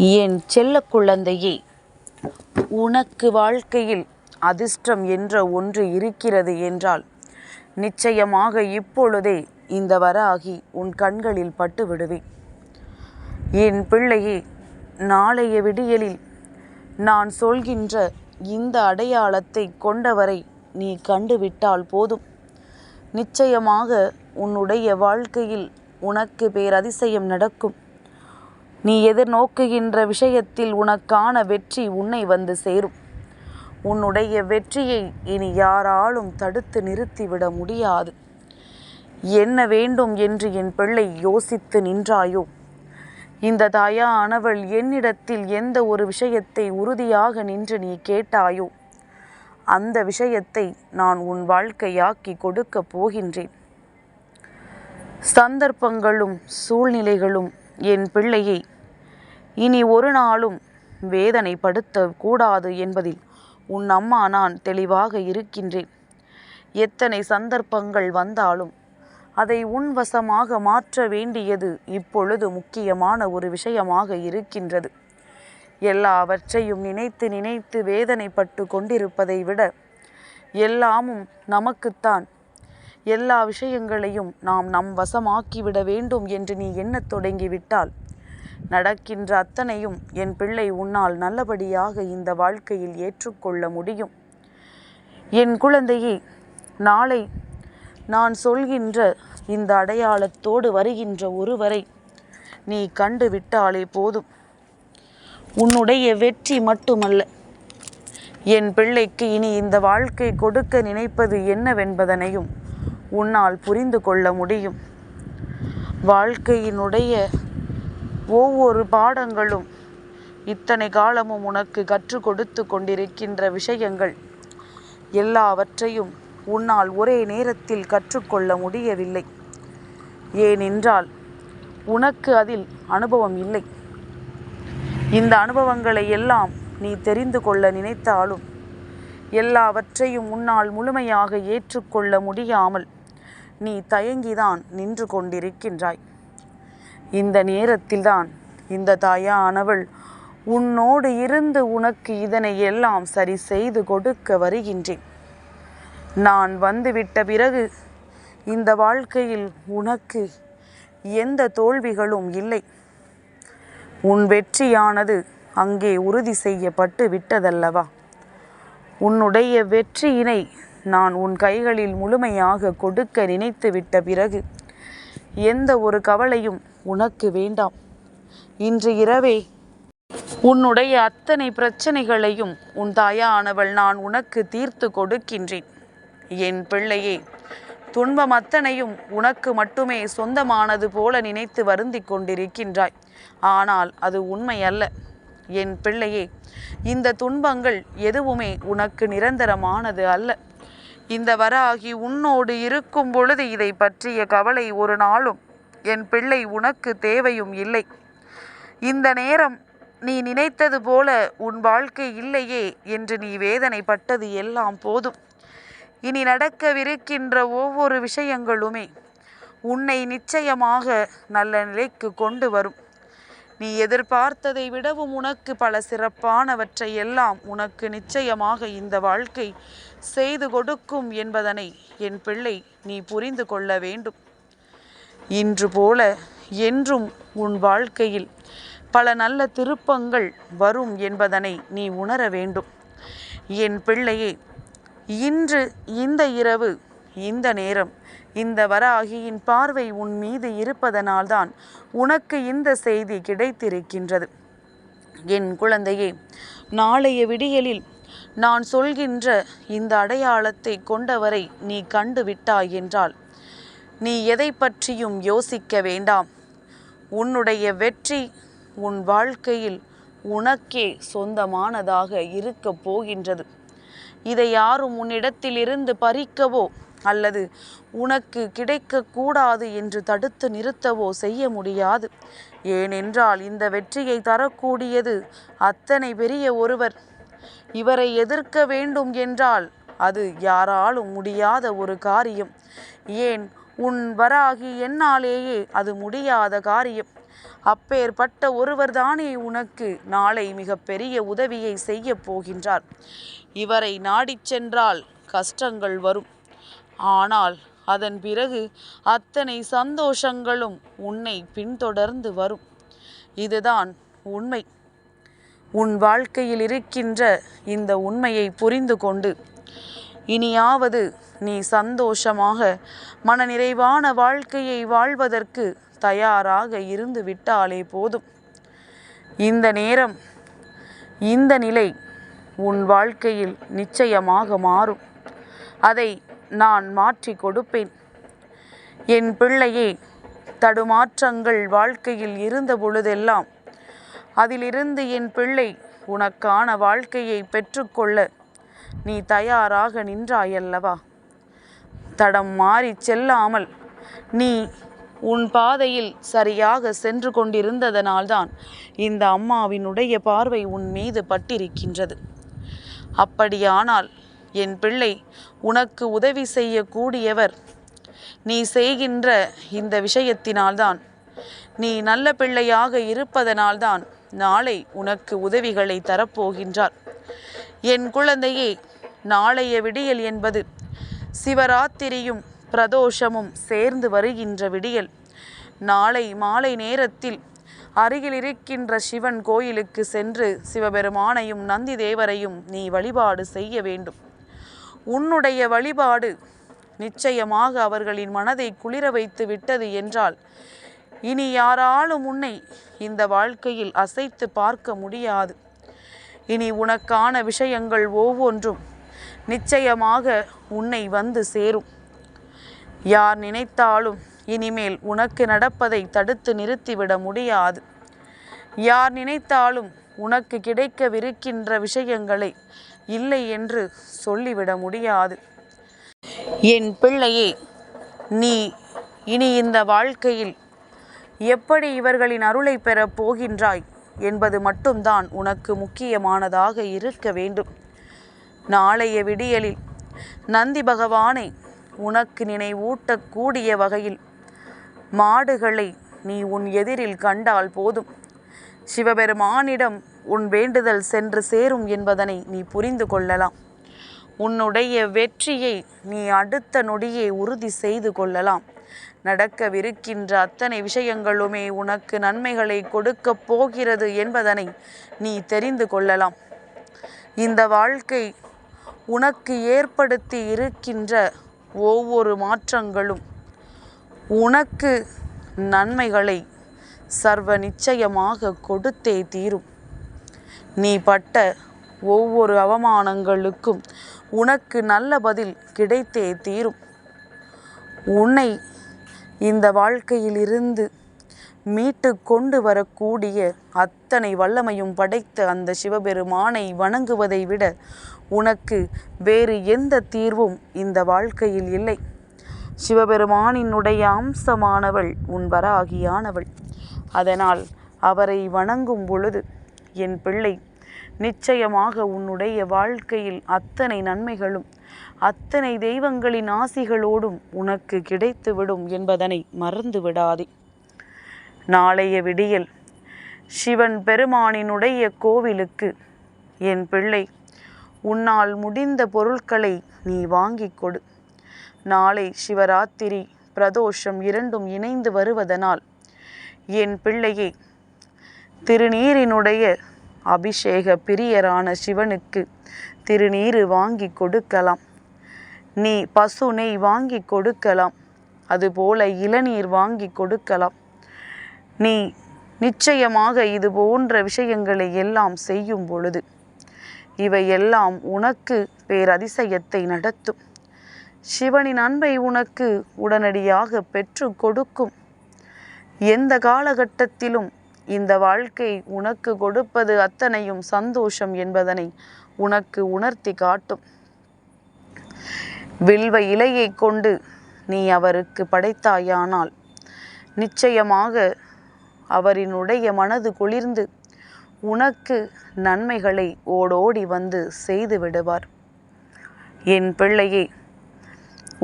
என் செல்ல குழந்தையே உனக்கு வாழ்க்கையில் அதிர்ஷ்டம் என்ற ஒன்று இருக்கிறது என்றால் நிச்சயமாக இப்பொழுதே இந்த வராகி உன் கண்களில் பட்டு விடுவேன். என் பிள்ளையே நாளைய விடியலில் நான் சொல்கின்ற இந்த அடையாளத்தை கொண்டவரை நீ கண்டுவிட்டால் போதும். நிச்சயமாக உன்னுடைய வாழ்க்கையில் உனக்கு பேரதிசயம் நடக்கும். நீ எதிர்நோக்குகின்ற விஷயத்தில் உனக்கான வெற்றி உன்னை வந்து சேரும். உன்னுடைய வெற்றியை இனி யாராலும் தடுத்து நிறுத்திவிட முடியாது. என்ன வேண்டும் என்று என் பிள்ளை யோசித்து நின்றாயோ? இந்த தாயானவள் என்னிடத்தில் எந்த ஒரு விஷயத்தை உறுதியாக நின்று நீ கேட்டாயோ? அந்த விஷயத்தை நான் உன் வாழ்க்கையாக்கி கொடுக்கப் போகின்றேன். சந்தர்ப்பங்களும் சூழ்நிலைகளும் என் பிள்ளையை இனி ஒரு நாளும் வேதனைப்படுத்த கூடாது என்பதில் உன் அம்மா நான் தெளிவாக இருக்கின்றேன். எத்தனை சந்தர்ப்பங்கள் வந்தாலும் அதை உன் வசமாக மாற்ற வேண்டியது இப்பொழுது முக்கியமான ஒரு விஷயமாக இருக்கின்றது. எல்லாவற்றையும் நினைத்து நினைத்து வேதனைப்பட்டு கொண்டிருப்பதை விட எல்லாமும் நமக்குத்தான். எல்லா விஷயங்களையும் நாம் நம் வசமாக்கிவிட வேண்டும் என்று நீ எண்ணத் தொடங்கிவிட்டால் நடக்கின்ற அத்தனையும் என் பிள்ளை உன்னால் நல்லபடியாக இந்த வாழ்க்கையில் ஏற்றுக்கொள்ள முடியும். என் குழந்தையே நாளை நான் சொல்கின்ற இந்த அடையாளத்தோடு வருகின்ற ஒருவரை நீ கண்டு விட்டாலே போதும். உன்னுடைய வெற்றி மட்டுமல்ல என் பிள்ளைக்கு இனி இந்த வாழ்க்கை கொடுக்க நினைப்பது என்னவென்பதனையும் உன்னால் புரிந்து கொள்ள முடியும். வாழ்க்கையினுடைய ஒவ்வொரு பாடங்களும் இத்தனை காலமும் உனக்கு கற்றுக் கொடுத்து கொண்டிருக்கின்ற விஷயங்கள் எல்லாவற்றையும் உன்னால் ஒரே நேரத்தில் கற்றுக்கொள்ள முடியவில்லை. ஏனென்றால் உனக்கு அதில் அனுபவம் இல்லை. இந்த அனுபவங்களை எல்லாம் நீ தெரிந்து கொள்ள நினைத்தாலும் எல்லாவற்றையும் உன்னால் முழுமையாக ஏற்றுக்கொள்ள முடியாமல் நீ தயங்கிதான் நின்று கொண்டிருக்கின்றாய். இந்த நேரத்தில்தான் இந்த தாயானவள் உன்னோடு இருந்து உனக்கு இதனை எல்லாம் சரி செய்து கொடுக்க வருகின்றேன். நான் வந்துவிட்ட பிறகு இந்த வாழ்க்கையில் உனக்கு எந்த தோல்விகளும் இல்லை. உன் வெற்றியானது அங்கே உறுதி செய்யப்பட்டு விட்டதல்லவா? உன்னுடைய வெற்றியினை நான் உன் கைகளில் முழுமையாக கொடுக்க நினைத்து விட்ட பிறகு எந்த ஒரு கவலையும் உனக்கு வேண்டாம். இன்று இரவே உன்னுடைய அத்தனை பிரச்சனைகளையும் உன் தாயானவள் நான் உனக்கு தீர்த்து கொடுக்கின்றேன். என் பிள்ளையே துன்பம் அத்தனையும் உனக்கு மட்டுமே சொந்தமானது போல நினைத்து வருந்திக் கொண்டிருக்கின்றாய். ஆனால் அது உண்மை அல்ல என் பிள்ளையே இந்த துன்பங்கள் எதுவுமே உனக்கு நிரந்தரமானது அல்ல. இந்த வராகி உன்னோடு இருக்கும் பொழுது இதை பற்றிய கவலை ஒரு நாளும் என் பிள்ளை உனக்கு தேவையும் இல்லை. இந்த நேரம் நீ நினைத்தது போல உன் வாழ்க்கை இல்லையே என்று நீ வேதனைப்பட்டது எல்லாம் போதும். இனி நடக்கவிருக்கின்ற ஒவ்வொரு விஷயங்களுமே உன்னை நிச்சயமாக நல்ல நிலைக்கு கொண்டு வரும். நீ எதிர்பார்த்ததை விடவும் உனக்கு பல சிறப்பானவற்றை எல்லாம் உனக்கு நிச்சயமாக இந்த வாழ்க்கை செய்து கொடுக்கும் என்பதனை என் பிள்ளை நீ புரிந்து கொள்ள வேண்டும். இன்று போல என்றும் உன் வாழ்க்கையில் பல நல்ல திருப்பங்கள் வரும் என்பதனை நீ உணர வேண்டும். என் பிள்ளையே இன்று இந்த இரவு இந்த நேரம் இந்த வராகியின் பார்வை உன் மீது இருப்பதனால்தான் உனக்கு இந்த செய்தி கிடைத்திருக்கின்றது. என் குழந்தையே நாளைய விடியலில் நான் சொல்கின்ற இந்த அடையாளத்தை கொண்டவரை நீ கண்டு விட்டாய் என்றால் நீ எதை பற்றியும் யோசிக்க வேண்டாம். உன்னுடைய வெற்றி உன் வாழ்க்கையில் உனக்கே சொந்தமானதாக இருக்கப் போகின்றது. இதை யாரும் உன்னிடத்திலிருந்து பறிக்கவோ அல்லது உனக்கு கிடைக்கக்கூடாது என்று தடுத்து நிறுத்தவோ செய்ய முடியாது. ஏனென்றால் இந்த வெற்றியை தரக்கூடியது அத்தனை பெரிய ஒருவர். இவரை எதிர்க்க வேண்டும் என்றால் அது யாராலும் முடியாத ஒரு காரியம். ஏன்? உன் வராகி என்னாலேயே அது முடியாத காரியம். அப்பேற்பட்ட ஒருவர்தானே உனக்கு நாளை மிகப்பெரிய உதவியை செய்ய போகின்றார். இவரை நாடிச் சென்றால் கஷ்டங்கள் வரும். ஆனால் அதன் பிறகு அத்தனை சந்தோஷங்களும் உன்னை பின்தொடர்ந்து வரும். இதுதான் உண்மை. உன் வாழ்க்கையில் இருக்கின்ற இந்த உண்மையை புரிந்து கொண்டு இனியாவது நீ சந்தோஷமாக மனநிறைவான வாழ்க்கையை வாழ்வதற்கு தயாராக இருந்து விட்டாலே போதும். இந்த நேரம் இந்த நிலை உன் வாழ்க்கையில் நிச்சயமாக மாறும். அதை நான் மாற்றி கொடுப்பேன். என் பிள்ளையே தடுமாற்றங்கள் வாழ்க்கையில் இருந்த பொழுதெல்லாம் அதிலிருந்து என் பிள்ளை உனக்கான வாழ்க்கையை பெற்றுக்கொள்ள நீ தயாராக நின்றாயல்லவா? தடம் மாறி செல்லாமல் நீ உன் பாதையில் சரியாக சென்று கொண்டிருந்ததனால்தான் இந்த அம்மாவினுடைய பார்வை உன் மீது பட்டிருக்கின்றது. அப்படியானால் என் பிள்ளை உனக்கு உதவி செய்யக்கூடியவர். நீ செய்கின்ற இந்த விஷயத்தினால்தான் நீ நல்ல பிள்ளையாக இருப்பதனால்தான் நாளை உனக்கு உதவிகளை தரப்போகின்றார். என் குழந்தையே நாளைய விடியல் என்பது சிவராத்திரியும் பிரதோஷமும் சேர்ந்து வருகின்ற விடியல். நாளை மாலை நேரத்தில் அருகில் இருக்கின்ற சிவன் கோயிலுக்கு சென்று சிவபெருமானையும் நந்தி தேவரையும் நீ வழிபாடு செய்ய வேண்டும். உன்னுடைய வழிபாடு நிச்சயமாக அவர்களின் மனதை குளிர வைத்து விட்டது என்றால் இனி யாராலும் உன்னை இந்த வாழ்க்கையில் அசைத்து பார்க்க முடியாது. இனி உனக்கான விஷயங்கள் ஒவ்வொன்றும் நிச்சயமாக உன்னை வந்து சேரும். யார் நினைத்தாலும் இனிமேல் உனக்கு நடப்பதை தடுத்து நிறுத்திவிட முடியாது. யார் நினைத்தாலும் உனக்கு கிடைக்கவிருக்கின்ற விஷயங்களை இல்லை என்று சொல்லிவிட முடியாது. என் பிள்ளையே நீ இனி இந்த வாழ்க்கையில் எப்படி இவர்களின் அருளை பெறப் போகின்றாய் என்பது மட்டும்தான் உனக்கு முக்கியமானதாக இருக்க வேண்டும். நாளைய விடியலில் நந்தி பகவானை உனக்கு நினைவூட்டக்கூடிய வகையில் மாடுகளை நீ உன் எதிரில் கண்டால் போதும். சிவபெருமானிடம் உன் வேண்டுதல் சென்று சேரும் என்பதனை நீ புரிந்து கொள்ளலாம். உன்னுடைய வெற்றியை நீ அடுத்த நொடியை உறுதி செய்து கொள்ளலாம். நடக்கவிருக்கின்ற அத்தனை விஷயங்களுமே உனக்கு நன்மைகளை கொடுக்கப் போகிறது என்பதனை நீ தெரிந்து கொள்ளலாம். இந்த வாழ்க்கை உனக்கு ஏற்படுத்தி இருக்கின்ற ஒவ்வொரு மாற்றங்களும் உனக்கு நன்மைகளை சர்வ நிச்சயமாக கொடுத்தே தீரும். நீ பட்ட ஒவ்வொரு அவமானங்களுக்கும் உனக்கு நல்ல பதில் கிடைத்தே தீரும். உன்னை இந்த வாழ்க்கையிலிருந்து மீட்டு கொண்டு வரக்கூடிய அத்தனை வல்லமையும் படைத்த அந்த சிவபெருமானை வணங்குவதை விட உனக்கு வேறு எந்த தீர்வும் இந்த வாழ்க்கையில் இல்லை. சிவபெருமானினுடைய அம்சமானவள் உன் வராகியானவள். அதனால் அவரை வணங்கும் பொழுது என் பிள்ளை நிச்சயமாக உன்னுடைய வாழ்க்கையில் அத்தனை நன்மைகளும் அத்தனை தெய்வங்களின் ஆசிகளோடும் உனக்கு கிடைத்துவிடும் என்பதனை மறந்து விடாதே நாளைய விடியல் சிவன் பெருமானினுடைய கோவிலுக்கு என் பிள்ளை உன்னால் முடிந்த பொருட்களை நீ வாங்கிக் கொடு. நாளை சிவராத்திரி பிரதோஷம் இரண்டும் இணைந்து வருவதனால் என் பிள்ளையை திருநீரினுடைய அபிஷேக பிரியரான சிவனுக்கு திருநீரு வாங்கி கொடுக்கலாம். நீ பசு நெய் வாங்கி கொடுக்கலாம். அதுபோல இளநீர் வாங்கி கொடுக்கலாம். நீ நிச்சயமாக இது போன்ற விஷயங்களை எல்லாம் செய்யும் பொழுது இவையெல்லாம் உனக்கு பேரதிசயத்தை நடத்தும். சிவனின் அன்பை உனக்கு உடனடியாக பெற்று கொடுக்கும். எந்த காலகட்டத்திலும் இந்த வாழ்க்கை உனக்கு கொடுப்பது அத்தனையும் சந்தோஷம் என்பதனை உனக்கு உணர்த்தி காட்டும். வில்வ இலையை கொண்டு நீ அவருக்கு படைத்தாயானால் நிச்சயமாக அவரினுடைய மனது குளிர்ந்து உனக்கு நன்மைகளை ஓடோடி வந்து செய்து விடுவார். என் பிள்ளையே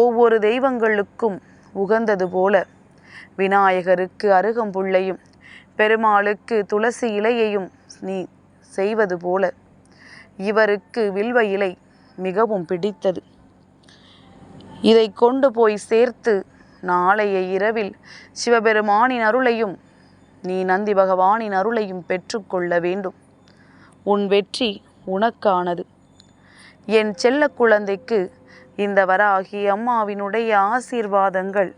ஒவ்வொரு தெய்வங்களுக்கும் உகந்தது போல விநாயகருக்கு அருகம்புள்ளையும் பெருமாளுக்கு துளசி இலையையும் நீ செய்வது போல இவருக்கு வில்வ இலை மிகவும் பிடித்தது. இதை கொண்டு போய் சேர்த்து நாளைய இரவில் சிவபெருமானின் அருளையும் நீ நந்தி பகவானின் அருளையும் பெற்றுக்கொள்ள வேண்டும். உன் வெற்றி உனக்கானது. என் செல்ல குழந்தைக்கு இந்த வராகி அம்மாவினுடைய ஆசீர்வாதங்கள்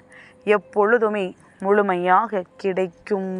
எப்பொழுதுமே முழுமையாக கிடைக்கும்.